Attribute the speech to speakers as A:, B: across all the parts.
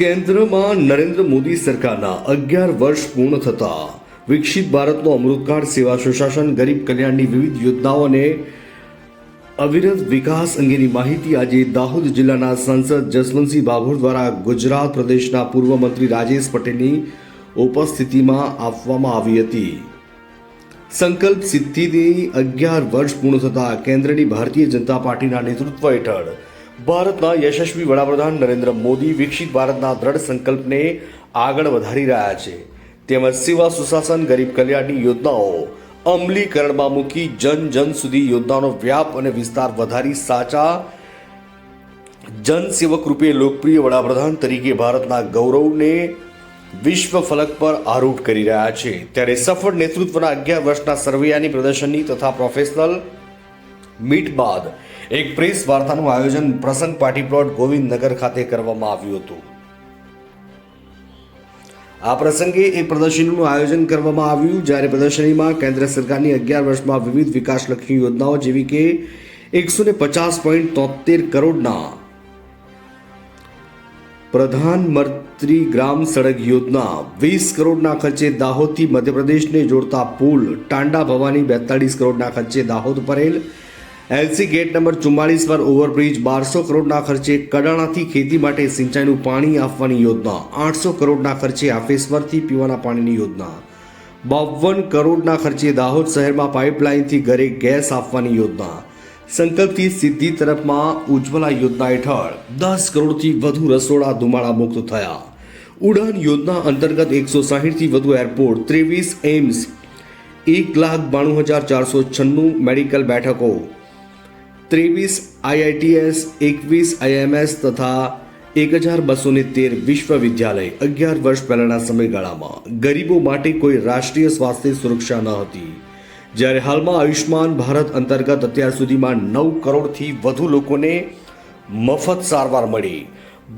A: કેન્દ્રમાં નરેન્દ્ર મોદી સરકારના અગિયાર વર્ષ પૂર્ણ થતા વિકસિત ભારતનો અમૃતકાળ સેવા સુશાસન, ગરીબ કલ્યાણની વિવિધ યોજનાઓ અને અવિરત વિકાસ અંગેની માહિતી આજે દાહોદ જિલ્લાના સાંસદ જસવંતસિંહ બાભોર દ્વારા ગુજરાત પ્રદેશના પૂર્વ મંત્રી રાજેશ પટેલની ઉપસ્થિતિમાં આપવામાં આવી હતી. સંકલ્પ સિદ્ધિની અગિયાર વર્ષ પૂર્ણ થતા કેન્દ્રની ભારતીય જનતા પાર્ટીના નેતૃત્વ હેઠળ ભારતના યશસ્વી વડાપ્રધાન નરેન્દ્ર મોદી વિકસિત ભારતના દ્રઢ સંકલ્પને આગળ વધારી રહ્યા છે. તેમજ સેવા સુશાસન, ગરીબ કલ્યાણની યોજનાઓ અમલીકરણમાં મૂકી જન જન સુધી યોજનાનો વ્યાપ અને વિસ્તાર વધારી સાચા જનસેવક રૂપે લોકપ્રિય વડાપ્રધાન તરીકે ભારતના ગૌરવને વિશ્વ ફલક પર આરૂઢ કરી રહ્યા છે. ત્યારે સફળ નેતૃત્વના અગિયાર વર્ષના સર્વૈયાની પ્રદર્શનની તથા પ્રોફેશનલ મીટ બાદ એક પ્રેસ વાર્તાનું આયોજન પ્રસંગ પાર્ટી પ્લોટ ગોવિંદનગર ખાતે કરવામાં આવ્યું હતું. આ પ્રસંગે એક પ્રદર્શનીનું આયોજન કરવામાં આવ્યું, જ્યારે પ્રદર્શનીમાં કેન્દ્ર સરકારની અગિયાર વર્ષમાં વિવિધ વિકાસલક્ષી યોજનાઓ જેવી કે એકસો ને પચાસ પોઈન્ટ તોતેર કરોડના પ્રધાનમંત્રી ગ્રામ સડક યોજના, વીસ કરોડના ખર્ચે દાહોદથી મધ્યપ્રદેશને જોડતા પુલ, ટાંડા ભવાની બેતાળીસ કરોડના ખર્ચે Dahod Parel LC gate number ચુમ્માલીસ પર ઓવરબ્રિજ બારસો કરોડના ખર્ચે કડાણાથી ખેતી માટે સિંચાઈનું પાણી આપવાની યોજના. આઠસો કરોડના ખર્ચે આફેશ્વરથી પીવાના પાણીની યોજના. બાવન કરોડના ખર્ચે દાહોદ શહેરમાં પાઇપલાઇનથી ઘરે ગેસ આપવાની યોજના. સંકલ્પથી સિદ્ધિ તરફમાં ઉજ્જવલા યોજના હેઠળ દસ કરોડથી વધુ રસોડા ધુમાડા મુક્ત થયા. ઉડાન યોજના અંતર્ગત એકસો સાહીઠથી વધુ એરપોર્ટ, ત્રેવીસ એમ્સ, એક લાખ બાણું હજાર ચારસો છન્નું મેડિકલ બેઠકો ત્રેવીસ આઈઆઈટીએસ, એકવીસ આઈએમએસ તથા એક હજાર બસો ને તેર વિશ્વવિદ્યાલય અગિયાર વર્ષ પહેલાના સમયગાળામાં ગરીબો માટે કોઈ રાષ્ટ્રીય સ્વાસ્થ્ય સુરક્ષા ન હતી. જ્યારે હાલમાં આયુષ્માન ભારત અંતર્ગત અત્યાર સુધીમાં નવ કરોડથી વધુ લોકોને મફત સારવાર મળી.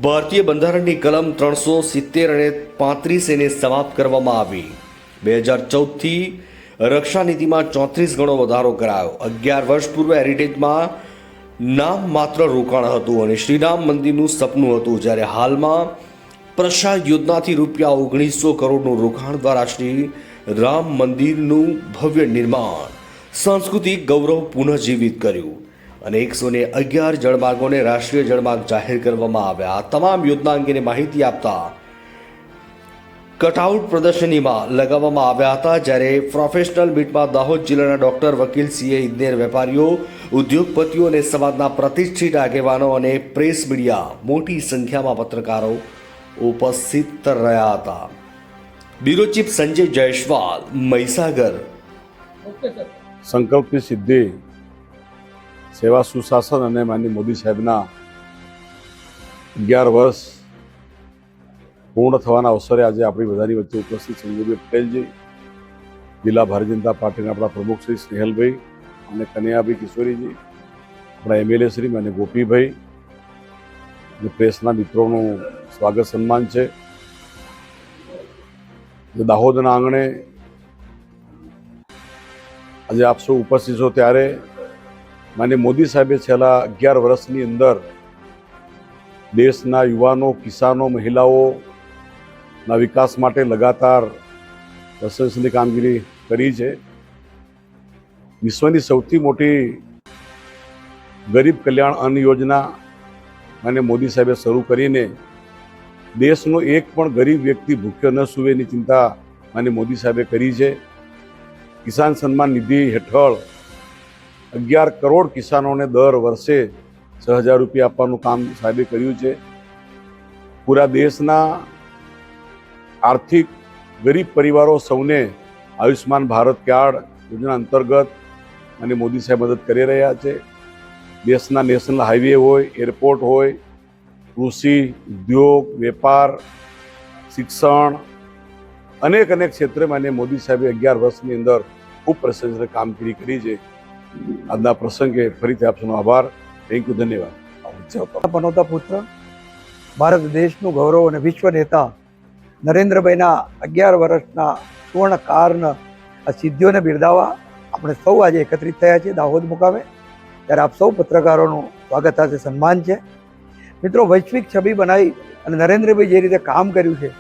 A: ભારતીય બંધારણની કલમ ત્રણસો સિત્તેર અને પાંત્રીસ એને સમાપ્ત કરવામાં આવી. બે હજાર ચૌદથી રક્ષા નીતિમાં ચોત્રીસ ગણો વધારો કરાયો. અગિયાર વર્ષ પૂર્વે હેરિટેજમાં નામ માત્ર રોકાણ હતું અને શ્રીરામ મંદિરનું સપનું હતું. જ્યારે હાલમાં પ્રસાદ યોજનાથી રૂપિયા ઓગણીસો કરોડનું રોકાણ દ્વારા શ્રી રામ મંદિરનું ભવ્ય નિર્માણ, સાંસ્કૃતિક ગૌરવ પુનઃજીવિત કર્યું અને એકસો ને અગિયાર જળમાર્ગોને રાષ્ટ્રીય જળમાર્ગ જાહેર કરવામાં આવ્યા. તમામ યોજના અંગેની માહિતી આપતા કટઆઉટ પ્રદર્શનીમાં લગાવવામાં આવ્યા હતા જ્યારે પ્રોફેશનલ મીટમાં દાહોદ જિલ્લાના ડોક્ટર વકીલ સીએ ઇજનેર વેપારીઓ, ઉદ્યોગપતિઓ અને સમાજના પ્રતિષ્ઠિત આગેવાનો અને પ્રેસ મીડિયા મોટી સંખ્યામાં પત્રકારો ઉપસ્થિત રહ્યા હતા. Bureau chief Sanjay Jaiswal, Mahisagar.
B: સંકલ્પની સિદ્ધિ સેવા સુશાસન અને માનની મોદી સાહેબના અગિયાર વર્ષ પૂર્ણ થવાના અવસરે આજે આપણી બધાની વચ્ચે ઉપસ્થિત સંજયભાઈ પટેલજી, જિલ્લા ભારતીય જનતા પાર્ટીના આપણા પ્રમુખ શ્રી સ્નેહલભાઈ અને કનૈયાભાઈ કિશોરીજી, આપણા એમએલએ શ્રી અને ગોપીભાઈ. અને પ્રેસના મિત્રોનું સ્વાગત સન્માન છે. દાહોદના આંગણે આજે આપ સૌ ઉપસ્થિત છો ત્યારે માન્ય મોદી સાહેબે છેલ્લા અગિયાર વર્ષની અંદર દેશના યુવાનો, કિસાનો મહિલાઓના વિકાસ માટે લગાતાર પ્રશંસનીય કામગીરી કરી છે. વિશ્વની સૌથી મોટી ગરીબ કલ્યાણ અન્ન યોજના અને મોદી સાહેબે શરૂ કરીને દેશનો એક પણ ગરીબ વ્યક્તિ ભૂખ્યો ન સૂવે એની ચિંતા અને મોદી સાહેબે કરી છે. કિસાન સન્માન નિધિ હેઠળ અગિયાર કરોડ કિસાનોને દર વર્ષે છ હજાર રૂપિયા આપવાનું કામ સાહેબે કર્યું છે. પૂરા દેશના આર્થિક ગરીબ પરિવારો સૌને આયુષ્માન ભારત કાર્ડ યોજના અંતર્ગત અને મોદી સાહેબ મદદ કરી રહ્યા છે. દેશના નેશનલ હાઈવે હોય, એરપોર્ટ હોય, કૃષિ, ઉદ્યોગ, વેપાર, શિક્ષણ અનેક અનેક ક્ષેત્રમાં માન્ય મોદી સાહેબે અગિયાર વર્ષની અંદર ખૂબ પ્રશંસનીય કામગીરી કરી છે. આજના પ્રસંગે ફરીથી આપનો આભાર. થેન્ક યુ ધન્યવાદ.
C: પનોતા પુત્ર, ભારત દેશનું ગૌરવ અને વિશ્વ નેતા નરેન્દ્રભાઈના અગિયાર વર્ષના સુવર્ણ કાળના આ સિદ્ધિઓને બિરદાવવા આપણે સૌ આજે એકત્રિત થયા છીએ દાહોદ મુકામે. ત્યારે આપ સૌ પત્રકારોનું સ્વાગત સાથે સન્માન છે. મિત્રો, વૈશ્વિક છબી બનાવી અને નરેન્દ્રભાઈ જે રીતે કામ કર્યું છે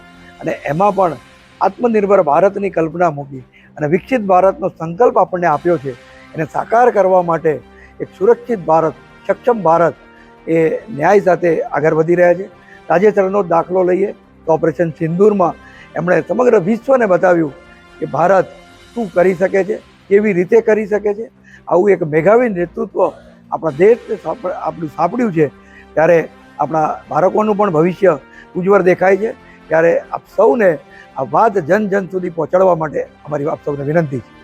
C: અને એમાં પણ આત્મનિર્ભર ભારતની કલ્પના મૂકી અને વિકસિત ભારતનો સંકલ્પ આપણને આપ્યો છે, એને સાકાર કરવા માટે એક સુરક્ષિત ભારત, સક્ષમ ભારત એ ન્યાય સાથે આગળ વધી રહ્યા છે. તાજેતરનો દાખલો લઈએ. તો ઓપરેશન સિંદૂરમાં એમણે સમગ્ર વિશ્વને બતાવ્યું કે ભારત શું કરી શકે છે, કેવી રીતે કરી શકે છે. આવું એક મેઘાવી નેતૃત્વ આપણા દેશને આપણું સાંપડ્યું છે. ત્યારે આપણા બાળકોનું પણ ભવિષ્ય ઉજ્જવળ દેખાય છે. ત્યારે આપ સૌને આ વાત જન જન સુધી પહોંચાડવા માટે અમારી આપ સૌને વિનંતી છે.